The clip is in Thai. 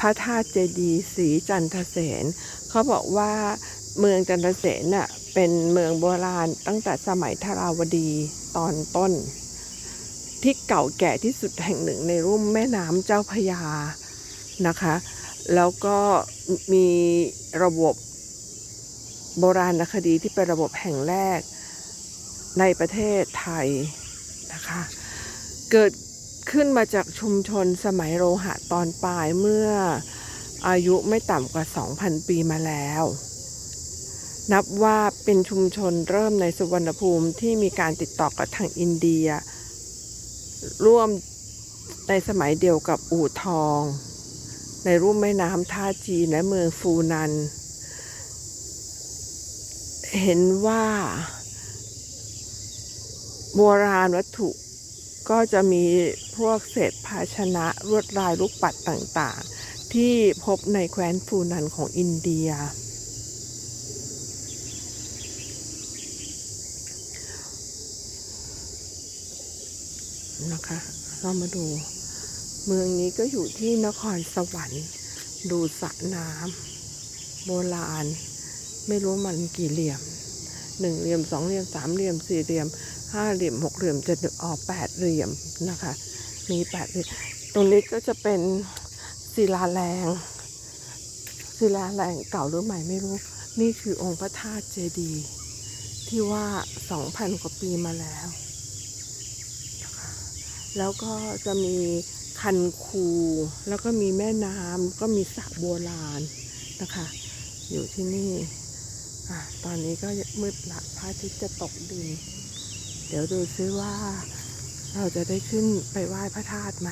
พระธาตุเจดีย์ศรีจันทเสนเขาบอกว่าเมืองจันทเสนน่ะเป็นเมืองโบราณตั้งแต่สมัยธาราวดีตอนต้น ที่เก่าแก่ที่สุดแห่งหนึ่งในรุ่มแม่น้ำเจ้าพยานะคะ แล้วก็มีระบบโบราณคดีที่เป็นระบบแห่งแรกในประเทศไทยนะคะ เกิด ขึ้นมาจากชุมชนสมัยโลหะตอนปลายเมื่ออายุไม่ต่ำกว่า 2,000 ปีมาแล้ว นับว่าเป็นชุมชนเริ่มในสุวรรณภูมิที่มีการติดต่อกับทางอินเดีย ร่วมในสมัยเดียวกับอู่ทอง ในรุ่มแม่น้ำท่าจีนและเมืองฟูนัน เห็นว่าโบราณวัตถุ ก็จะมีพวกเศษภาชนะลวดลายลูกปัดต่างๆ ที่พบในแคว้นฟูนันของอินเดีย นะคะ เรามาดู เมืองนี้ก็อยู่ที่นครสวรรค์ ดูสระน้ำโบราณ ไม่รู้มันกี่เหลี่ยมหนึ่งเหลี่ยมสองเหลี่ยมสามเหลี่ยมสี่เหลี่ยม ห้าเหลี่ยมหกเหลี่ยมเจ็ดเหลี่ยมออกแปดเหลี่ยมนะคะ มีแปดเหลี่ยมตรงนี้ก็จะเป็นศิลาแรงศิลาแรงเก่าหรือใหม่ไม่รู้ นี่คือองค์พระธาตุเจดีย์ที่ว่าสองพันกว่าปีมาแล้ว แล้วก็จะมีคันคู แล้วก็มีแม่น้ำก็มีสระโบราณนะคะ อยู่ที่นี่อตอนนี้ก็มืดละพระอาทิตย์จะตกดิน เดี๋ยวดูซิว่าเราจะได้ขึ้นไปไหว้พระธาตุไหม